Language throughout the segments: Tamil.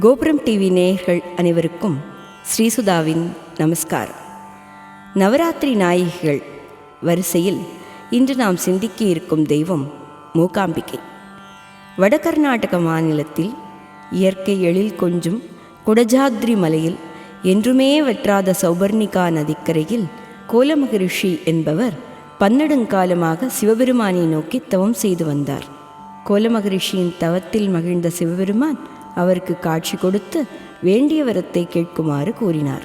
கோபுரம் டிவி நேயர்கள் அனைவருக்கும் ஸ்ரீசுதாவின் நமஸ்காரம். நவராத்திரி நாயகிகள் வரிசையில் இன்று நாம் சிந்திக்க இருக்கும் தெய்வம் மூகாம்பிகை. வட கர்நாடக மாநிலத்தில் இயற்கை எழில் கொஞ்சும் குடஜாத்ரி மலையில் என்றுமே வற்றாத சௌபர்ணிகா நதிக்கரையில் கோலமகரிஷி என்பவர் பன்னெடுங்காலமாக சிவபெருமானை நோக்கி தவம் செய்து வந்தார். கோலமகரிஷியின் தவத்தில் மகிழ்ந்த சிவபெருமான் அவருக்கு காட்சி கொடுத்து வேண்டிய வரத்தை கேட்குமாறு கூறினார்.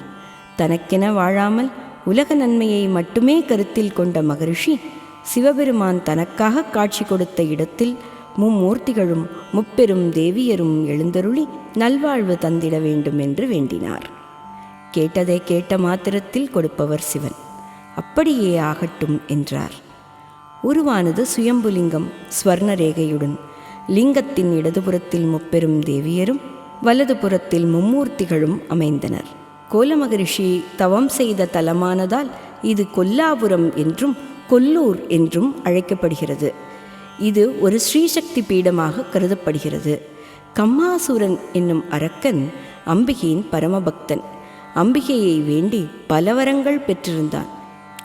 தனக்கென வாழாமல் உலக நன்மையை மட்டுமே கருத்தில் கொண்ட மகரிஷி சிவபெருமான் தனக்காக காட்சி கொடுத்த இடத்தில் மும்மூர்த்திகளும் முப்பெரும் தேவியரும் எழுந்தருளி நல்வாழ்வு தந்திட வேண்டும் என்று வேண்டினார். கேட்டதை கேட்ட மாத்திரத்தில் கொடுப்பவர் சிவன். அப்படியே ஆகட்டும் என்றார். உருவானது சுயம்புலிங்கம் ஸ்வர்ணரேகையுடன் லிங்கத்தின் இடதுபுறத்தில் முப்பெரும் தேவியரும் வலதுபுறத்தில் மும்மூர்த்திகளும் அமைந்தனர். கோலமகரிஷி தவம் செய்த தலமானதால் இது கொல்லாபுரம் என்றும் கொல்லூர் என்றும் அழைக்கப்படுகிறது. இது ஒரு ஸ்ரீசக்தி பீடமாக கருதப்படுகிறது. கம்மாசுரன் என்னும் அரக்கன் அம்பிகையின் பரமபக்தன். அம்பிகையை வேண்டி பல வரங்கள் பெற்றிருந்தான்.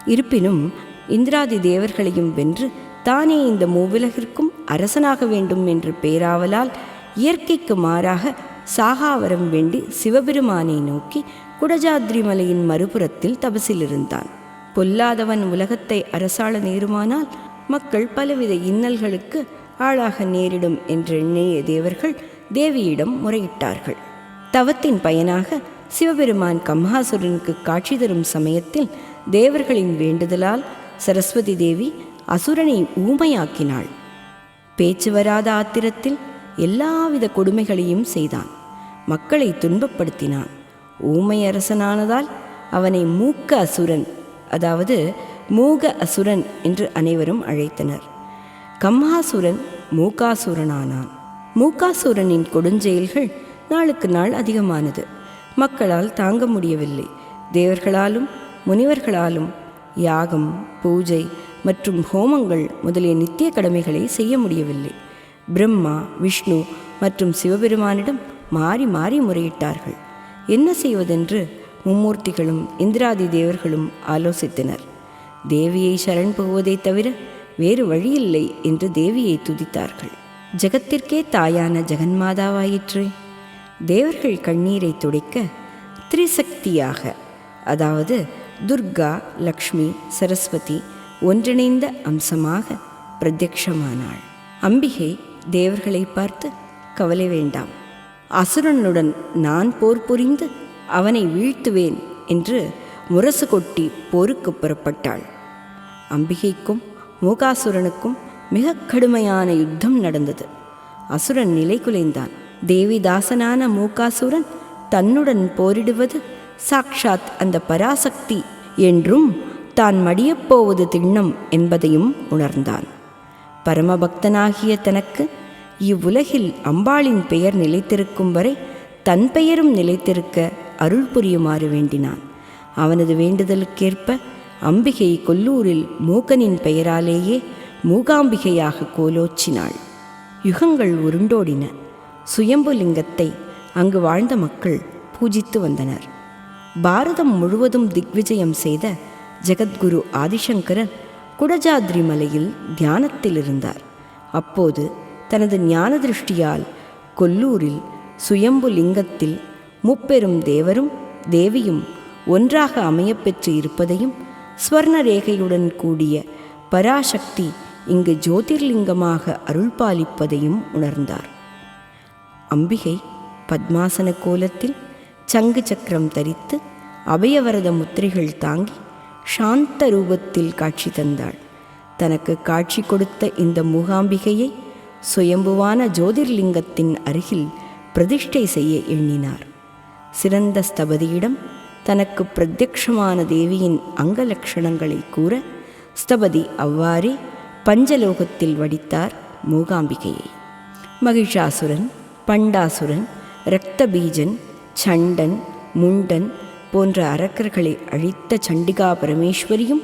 இருப்பினும் இந்திராதி தேவர்களையும் வென்று தானே இந்த மூவிலகிற்கும் அரசனாக வேண்டும் என்று பேராவலால் இயற்கைக்கு மாறாக சாகாவரம் வேண்டி சிவபெருமானை நோக்கி குடஜாத்ரி மலையின் மறுபுறத்தில் தபசில் இருந்தான் பொல்லாதவன் உலகத்தை அரசாள நேருமானால் மக்கள் பலவித இன்னல்களுக்கு ஆளாக நேரிடும் என்று எண்ணிய தேவர்கள் தேவியிடம் முறையிட்டார்கள். தவத்தின் பயனாக சிவபெருமான் கம்ஹாசுரனுக்கு காட்சி தரும் சமயத்தில் தேவர்களின் வேண்டுதலால் சரஸ்வதி தேவி அசுரனை ஊமையாக்கினாள். பேச்சு வராத ஆத்திரத்தில் எல்லாவித கொடுமைகளையும் செய்தான். மக்களை துன்பப்படுத்தினான். ஊமை அரசனானதால் அவனை மூக்க அசுரன் அதாவது மூக அசுரன் என்று அனைவரும் அழைத்தனர். கம்ஹாசுரன் மூகாசுரனானான் மூகாசுரனின் கொடுஞ்செயல்கள் நாளுக்கு நாள் அதிகமானது. மக்களால் தாங்க முடியவில்லை. தேவர்களாலும் முனிவர்களாலும் யாகம் பூஜை மற்றும் ஹோமங்கள் முதலிய நித்திய கடமைகளை செய்ய முடியவில்லை. பிரம்மா விஷ்ணு மற்றும் சிவபெருமானிடம் மாறி மாறி முறையிட்டார்கள். என்ன செய்வதென்று மும்மூர்த்திகளும் இந்திராதி தேவர்களும் ஆலோசித்தனர். தேவியை சரண் புகுவதை தவிர வேறு வழியில்லை என்று தேவியை துதித்தார்கள். ஜெகத்திற்கே தாயான ஜெகன்மாதாவாயிற்று. தேவர்கள் கண்ணீரை துடைக்க திரிசக்தியாக அதாவது துர்கா லக்ஷ்மி சரஸ்வதி ஒன்றிணைந்த அம்சமாக பிரத்யக்ஷமானாள் அம்பிகை தேவர்களை பார்த்து கவலை வேண்டாம். அசுரனுடன் நான் போர் புரிந்து அவனை வீழ்த்துவேன் என்று முரசு கொட்டி போருக்கு புறப்பட்டாள். அம்பிகைக்கும் மூகாசுரனுக்கும் மிக கடுமையான யுத்தம் நடந்தது. அசுரன் நிலை குலைந்தான். தேவிதாசனான மூகாசுரன் தன்னுடன் போரிடுவது சாக்ஷாத் அந்த பராசக்தி என்றும் தான் மடியப்போவது திண்ணம் என்பதையும் உணர்ந்தான். பரமபக்தனாகிய தனக்கு இவ்வுலகில் அம்பாளின் பெயர் நிலைத்திருக்கும் வரை தன் பெயரும் நிலைத்திருக்க அருள் புரியுமாறு வேண்டினான். அவனது வேண்டுதலுக்கேற்ப அம்பிகை கொல்லூரில் மூக்கனின் பெயராலேயே மூகாம்பிகையாக கோலோச்சினாள். யுகங்கள் உருண்டோடின. சுயம்புலிங்கத்தை அங்கு வாழ்ந்த மக்கள் பூஜித்து வந்தனர். பாரதம் முழுவதும் திக்விஜயம் செய்த ஜெகத்குரு ஆதிசங்கரர் குடஜாத்ரி மலையில் தியானத்தில் இருந்தார் அப்போது தனது ஞான திருஷ்டியால் கொல்லூரில் சுயம்பு லிங்கத்தில் முப்பெரும் தேவரும் தேவியும் ஒன்றாக அமையப்பெற்று இருப்பதையும் ஸ்வர்ண ரேகையுடன் கூடிய பராசக்தி இங்கு ஜோதிர்லிங்கமாக அருள்பாலிப்பதையும் உணர்ந்தார். அம்பிகை பத்மாசன கோலத்தில் சங்கு சக்கரம் தரித்து அபயவரத முத்திரைகள் தாங்கி சாந்த ரூபத்தில் காட்சி தந்தாள். தனக்கு காட்சி கொடுத்த இந்த மூகாம்பிகையை சுயம்புவான ஜோதிர்லிங்கத்தின் அருகில் பிரதிஷ்டை செய்ய எண்ணினார். சிறந்த ஸ்தபதியிடம் தனக்கு பிரத்யக்ஷமான தேவியின் அங்கலக்ஷணங்களை கூற ஸ்தபதி அவ்வாறே பஞ்சலோகத்தில் வடித்தார் மூகாம்பிகையை. மகிஷாசுரன் பண்டாசுரன் இரத்தபீஜன் சண்டன் முண்டன் போன்ற அரக்கர்களை அழித்த சண்டிகா பரமேஸ்வரியும்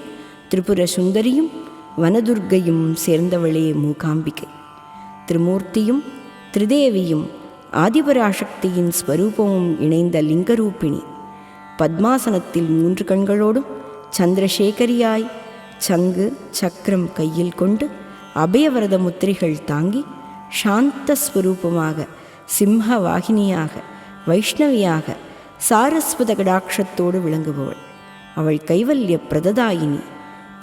திரிபுர சுந்தரியும் வனதுர்க்கையும் சேர்ந்தவளே மூகாம்பிகை. திரிமூர்த்தியும் திரிதேவியும் ஆதிபராசக்தியின் ஸ்வரூபமும் இணைந்த லிங்கரூபிணி. பத்மாசனத்தில் மூன்று கண்களோடும் சந்திரசேகரியாய் சங்கு சக்கரம் கையில் கொண்டு அபயவரத முத்திரைகள் தாங்கி சாந்த ஸ்வரூபமாக சிம்ஹ வாகினியாக வைஷ்ணவியாக சாரஸ்வத கடாட்சத்தோடு விளங்குபவள். அவள் கைவல்ய பிரததாயினி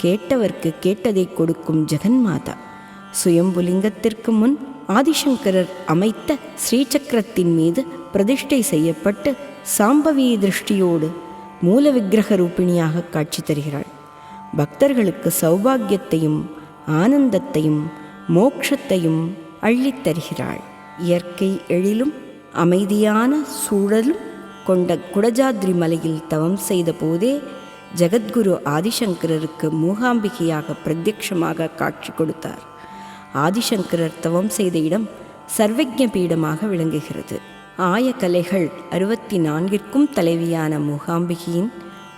கேட்டவர்க்கு கேட்டதை கொடுக்கும் ஜெகன்மாதா. சுயம்புலிங்கத்திற்கு முன் ஆதிசங்கரர் அமைத்த ஸ்ரீசக்கரத்தின் மீது பிரதிஷ்டை செய்யப்பட்டு சாம்பவி திருஷ்டியோடு மூல விக்கிரக ரூபிணியாக காட்சி தருகிறாள். பக்தர்களுக்கு சௌபாகியத்தையும் ஆனந்தத்தையும் மோட்சத்தையும் அள்ளித் தருகிறாள். இயற்கை எழிலும் அமைதியான சூழலும் கொண்ட குடஜாத்ரி மலையில் தவம் செய்த போதே ஜெகத்குரு ஆதிசங்கரருக்கு மூகாம்பிகையாக பிரத்யட்சமாக காட்சி கொடுத்தார். ஆதிசங்கரர் தவம் செய்த இடம் சர்வஜ பீடமாக விளங்குகிறது. ஆயக்கலைகள் அறுபத்தி நான்கிற்கும் தலைவியான மூகாம்பிகையின்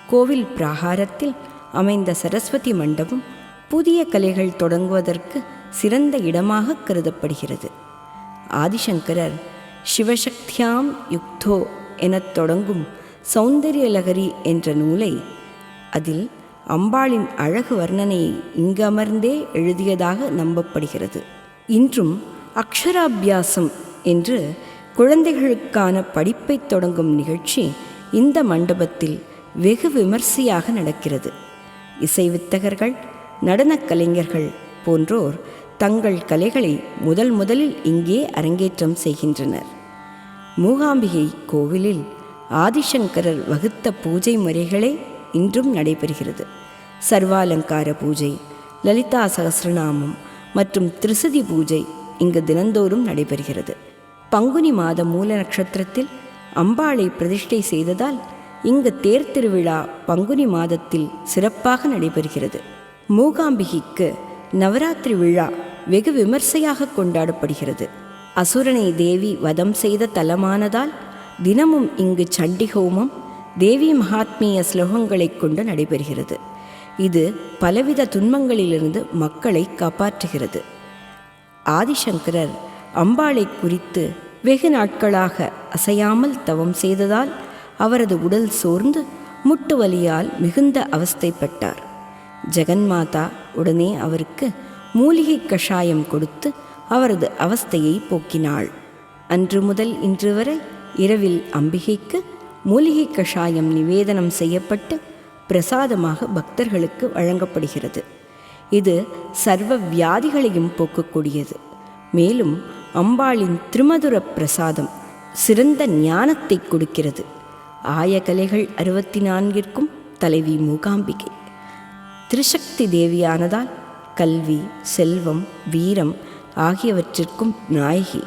கோவில் பிராகாரத்தில் அமைந்த சரஸ்வதி மண்டபம் புதிய கலைகள் தொடங்குவதற்கு சிறந்த இடமாக கருதப்படுகிறது. ஆதிசங்கரர் சிவசக்தியாம் யுக்தோ எனத் தொடங்கும் சௌந்தரியலகரி என்ற நூலை அதில் அம்பாளின் அழகு வர்ணனையை இங்கு அமர்ந்தே எழுதியதாக நம்பப்படுகிறது. இன்றும் அக்ஷராபியாசம் என்று குழந்தைகளுக்கான படிப்பை தொடங்கும் நிகழ்ச்சி இந்த மண்டபத்தில் வெகு விமர்சையாக நடக்கிறது. இசை வித்தகர்கள் நடனக் கலைஞர்கள் போன்றோர் தங்கள் கலைகளை முதல் முதலில் இங்கே அரங்கேற்றம் செய்கின்றனர். மூகாம்பிகை கோவிலில் ஆதிசங்கரர் வகுத்த பூஜை முறைகளே இன்றும் நடைபெறுகிறது. சர்வாலங்கார பூஜை லலிதா சகசிரநாமம் மற்றும் திருசதி பூஜை இங்கு தினந்தோறும் நடைபெறுகிறது. பங்குனி மாத மூல நட்சத்திரத்தில் அம்பாளை பிரதிஷ்டை செய்ததால் இங்கு தேர் திருவிழா பங்குனி மாதத்தில் சிறப்பாக நடைபெறுகிறது. மூகாம்பிகைக்கு நவராத்திரி விழா வெகு விமர்சையாக கொண்டாடப்படுகிறது. அசுரனை தேவி வதம் செய்த தலமானதால் தினமும் இங்கு சண்டி ஹோமம் தேவி மகாத்மிய ஸ்லோகங்களைக் கொண்டு நடைபெறுகிறது. இது பலவித துன்பங்களிலிருந்து மக்களை காப்பாற்றுகிறது. ஆதிசங்கரர் அம்பாளை குறித்து வெகு நாட்களாக அசையாமல் தவம் செய்ததால் அவரது உடல் சோர்ந்து முட்டு வலியால் மிகுந்த அவஸ்தைப்பட்டார். ஜெகன்மாதா உடனே அவருக்கு மூலிகை கஷாயம் கொடுத்து அவரது அவஸ்தையை போக்கினாள். அன்று முதல் இன்று வரை இரவில் அம்பிகைக்கு மூலிகை கஷாயம் நிவேதனம் செய்யப்பட்டு பிரசாதமாக பக்தர்களுக்கு வழங்கப்படுகிறது. இது சர்வ வியாதிகளையும் போக்கக்கூடியது. மேலும் அம்பாளின் திருமதுர பிரசாதம் சிறந்த ஞானத்தை கொடுக்கிறது. ஆயகலைகள் அறுபத்தி நான்கிற்கும் தலைவி மூகாம்பிகை. திருசக்தி தேவியானதால் கல்வி செல்வம் வீரம் ஆகியவற்றிற்கும் நாயகி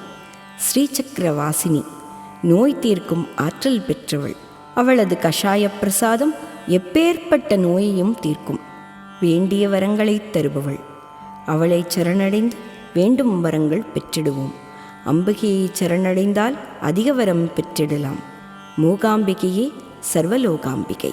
ஸ்ரீசக்கரவாசினி நோய் தீர்க்கும் ஆற்றல் பெற்றவள். அவளது கஷாய பிரசாதம் எப்பேற்பட்ட நோயையும் தீர்க்கும். வேண்டிய வரங்களை தருபவள். அவளை சரணடைந்து வேண்டும் வரங்கள் பெற்றிடுவோம். அம்பிகையை சரணடைந்தால் அதிக வரம் பெற்றிடலாம். மூகாம்பிகையே சர்வலோகாம்பிகை.